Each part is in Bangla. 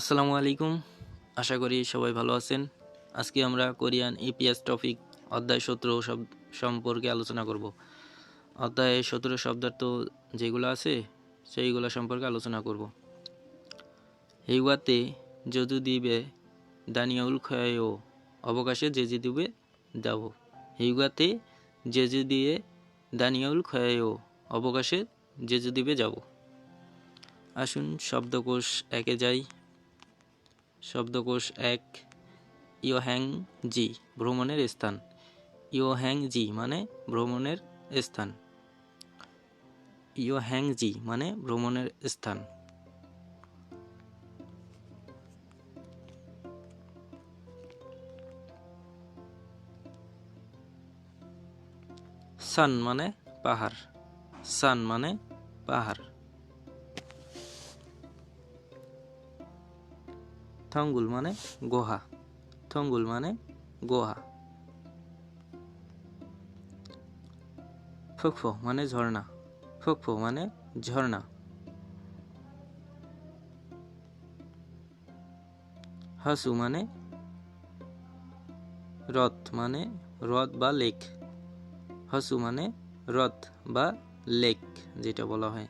আসসালামু আলাইকুম। আশা করি সবাই ভালো আছেন। আজকে আমরা কোরিয়ান ইপিএস টপিক অধ্যায় সতেরো সব সম্পর্কে আলোচনা করব। অধ্যায় সতেরো শব্দার্থ যেগুলো আছে, সেইগুলো সম্পর্কে আলোচনা করব। হেগুয়াতে যদু দিবে দানিয়াউল খয়াও অবকাশে জেজে দিবে, দাও। হেগুয়াতে জেজু দিয়ে দানিয়াউল খয়াও অবকাশে জেজু দিবে যাব আসুন শব্দকোষ একে যাই। শব্দকোষ এক ইয়োহ্যাং জি, ভ্রমণের স্থান। ইয়োহ্যাং জি মানে ভ্রমণের স্থান। ইয়োহ্যাং জি মানে ভ্রমণের স্থান। সান মানে পাহাড়। সান মানে পাহাড়। থঙ্গুল মানে গোহা। থঙ্গুল মানে গোহা। ফুকফো মানে ঝর্ণা। ফুকফো মানে ঝর্ণা। হাসু মানে হ্রদ মানে হ্রদ বা লেক। হাসু মানে হ্রদ বা লেক, যেটা বলা হয়।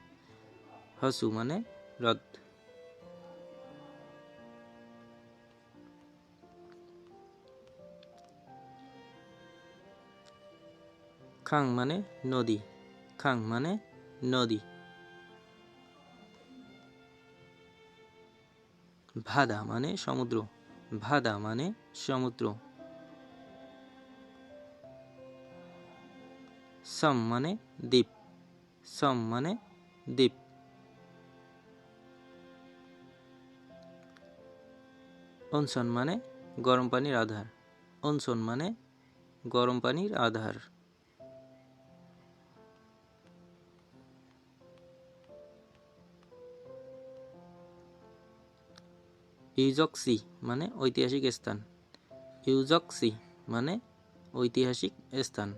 হাসু মানে হ্রদ খাং মানে নদী, খাং মানে নদী। ভাদা মানে সমুদ্র, ভাদা মানে সমুদ্র। সম মানে দ্বীপ, সম মানে দ্বীপ। অনসন মানে গরম পানির আধার অনসন মানে গরম পানির আধার। ইউজক্সি মানে ঐতিহাসিক স্থান। ইউজক্সি মানে ঐতিহাসিক স্থান।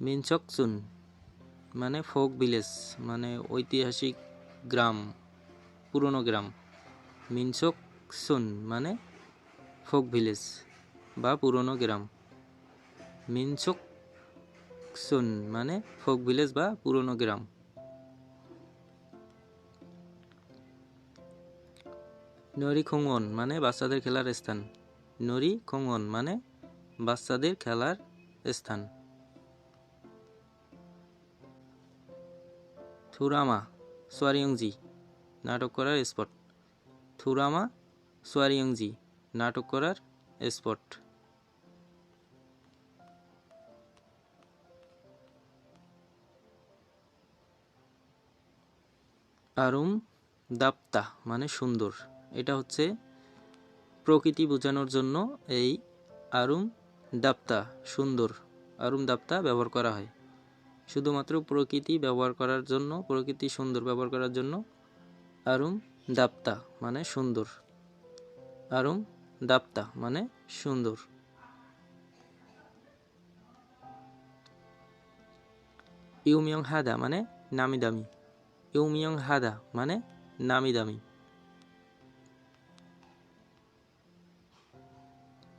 মিনচকসুন মানে ফোক ভিলেজ মানে ঐতিহাসিক গ্রাম, পুরনো গ্রাম। মিনচকসুন মানে ফোক ভিলেজ বা পুরনো গ্রাম। মিনচক সুন মানে ফোক ভিলেজ বা পুরনো গ্রাম। নরি খোংন মানে বাচ্চাদের খেলার স্থান। নরি খোংন মানে বাচ্চাদের খেলার স্থান। থুরামা, সোয়ারিয়ংজি, নাটক করার স্পট। থুরামা, সোয়ারিয়ংজি, নাটক করার স্পট। আরুম দাপ্তা মানে সুন্দর। এটা হচ্ছে প্রকৃতি বোঝানোর জন্য এই আরুম দাপ্তা, সুন্দর। আরুম দাপ্তা ব্যবহার করা হয়। শুধুমাত্র প্রকৃতি ব্যবহার করার জন্য, প্রকৃতি সুন্দর ব্যবহার করার জন্য আরুম দাপ্তা মানে সুন্দর। আরুম দাপ্তা মানে সুন্দর। ইউমিয়ং হাদা মানে নামি দামি। ইউমিয়ং হাদা মানে নামি দামি।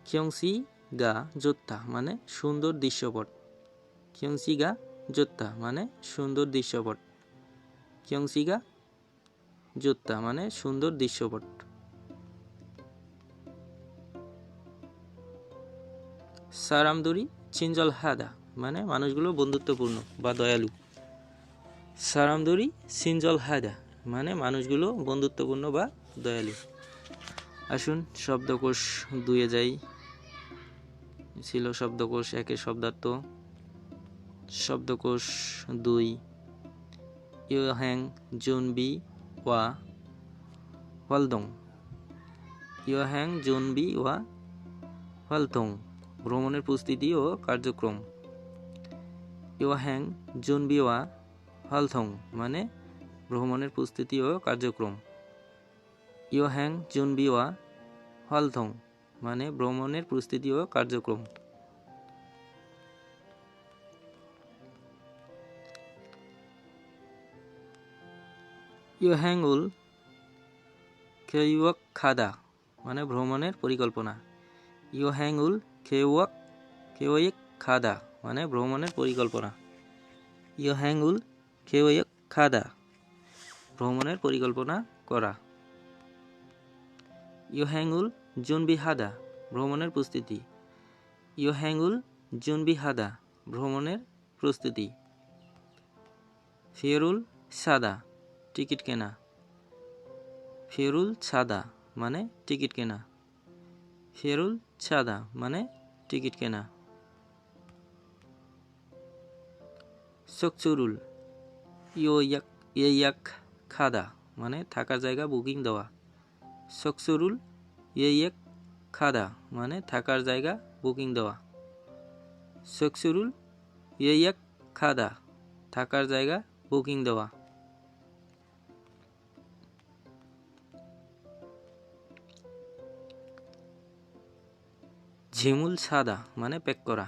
খিয়ংসি গা যোদ্ধা মানে সুন্দর দৃশ্যপট। খিয়ংসি গা যোদ্ধা মানে সুন্দর দৃশ্যপট। খিয়ংসি গা যোদ্ধা মানে সুন্দর দৃশ্যপট। সারামদুরি চিঞ্জল হাদা মানে মানুষগুলো বন্ধুত্বপূর্ণ বা দয়ালু। সারামদুরি সিনজল হায়দা মানে মানুষগুলো বন্ধুত্বপূর্ণ বা দয়ালু। আসুন, শব্দকোষ দুয়ে যাই। ছিল শব্দকোষ, একের শব্দার্থ। শব্দকোষ দুই ইয়োহ্যাং জুনবি ওয়া ওয়ালদং ইয়োহ্যাং জুনবি ওয়া ওয়ালদং ভ্রমণের প্রস্তুতি ও কার্যক্রম। ইয়োহ্যাং জুনবি ওয়া ফালথং মানে ভ্রমণের প্রস্তুতি ও কার্যক্রম। ইয়োহ্যাং চুনবিওয়া ফালথং মানে ভ্রমণের প্রস্তুতি ও কার্যক্রম। উল খেয়ুয়ক খাদা মানে ভ্রমণের পরিকল্পনা। ইয়োহ্যাংউল খেয়ুয়ক খেয়িক খাদা মানে ভ্রমণের পরিকল্পনা। ইয়োহ্যাংউল খেওয়েক খাদা, ভ্রমণের পরিকল্পনা করা। ইউহ্যাঙ্গুল জুনবি হাদা ভ্রমণের প্রস্তুতি। ইউহ্যাঙ্গুল জুনবি হাদা ভ্রমণের প্রস্তুতি। ফিরুল সাদা, টিকিট কেনা। ফিরুল সাদা মানে টিকিট কেনা। ফিরুল সাদা মানে টিকিট কেনা। সকচুরুল ইয়োয়াক ইয়াক খাদা মানে থাকার জায়গা, বুকিং দেওয়া। সকসুরুল ইয়াক খাদা মানে থাকার জায়গা, বুকিং দেওয়া। সকসুরুল ইয়াক খাদা থাকার জায়গা, বুকিং দেওয়া। ঝিমুল সাদা মানে প্যাক করা।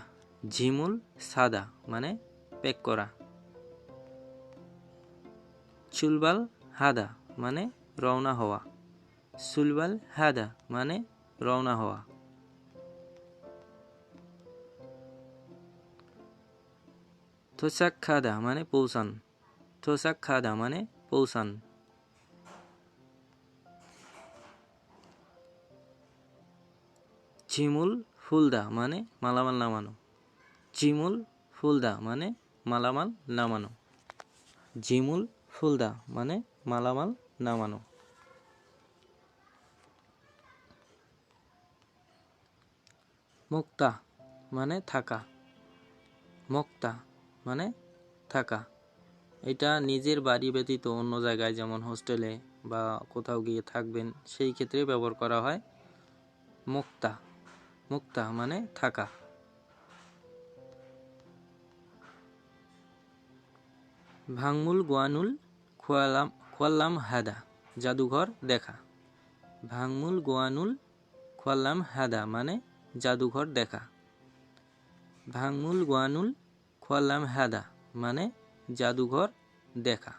ঝিমুল সাদা মানে প্যাক করা। চুলবাল হাদা মানে রওনা হওয়া। সুলবাল হাদা মানে রওনা হওয়া। থোসাক খাদা মানে পৌঁছান। থোসাক খাদা মানে পৌঁছান। ঝিমুল ফুলদা মানে মালামাল নামানো। ঝিমুল ফুলদা মানে মালামাল নামানো। ঝিমুল ফুলদা মানে মালামাল নামানো। মুক্তা মানে থাকা। মুক্তা মানে থাকা। এটা নিজের বাড়ি ব্যতীত অন্য জায়গায় যেমন হোস্টেলে বা কোথাও গিয়ে থাকবেন, সেই ক্ষেত্রে ব্যবহার করা হয় মুক্তা। মুক্তা মানে থাকা। ভাঙমুল, গোয়ানুল খোয়ালাম, খোয়াল্লাম হাদা, জাদুঘর দেখা। ভাঙমুল গোয়ানুল, খোয়াল্লাম হাদা মানে জাদুঘর দেখা। ভাঙমুল গোয়ানুল, খোয়াল্লাম হাদা মানে জাদুঘর দেখা।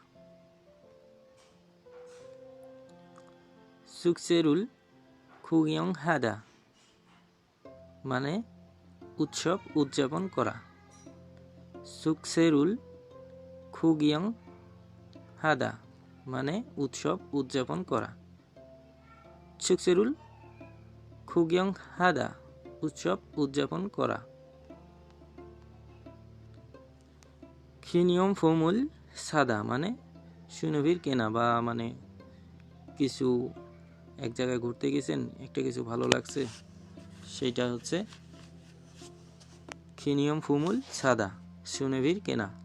সুকসেরুল খুগিয়ং হাদা মানে উৎসব উদযাপন করা। সুকসেরুল খুগিয়ং হাদা মানে উৎসব উদযাপন করা। সুকসেরুল খুগিয়ং হাদা, উৎসব উদযাপন করা। খিনিয়ম ফমুল সাদা মানে সুনভির কেনা বা মানে কিছু এক জায়গায় ঘুরতে গেছেন, একটা কিছু ভালো লাগছে, সেইটা হচ্ছে খিনিয়ম ফুমুল সাদা, সুনভির কেনা।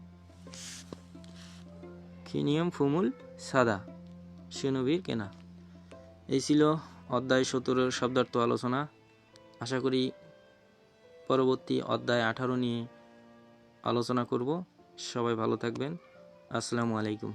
খিনিয়ম ফুমুল সাদা সেনবীর কেনা। এই ছিল অধ্যায় সতেরোর শব্দার্থ আলোচনা। আশা করি পরবর্তী অধ্যায় আঠারো নিয়ে আলোচনা করব। সবাই ভালো থাকবেন। আসসালামু আলাইকুম।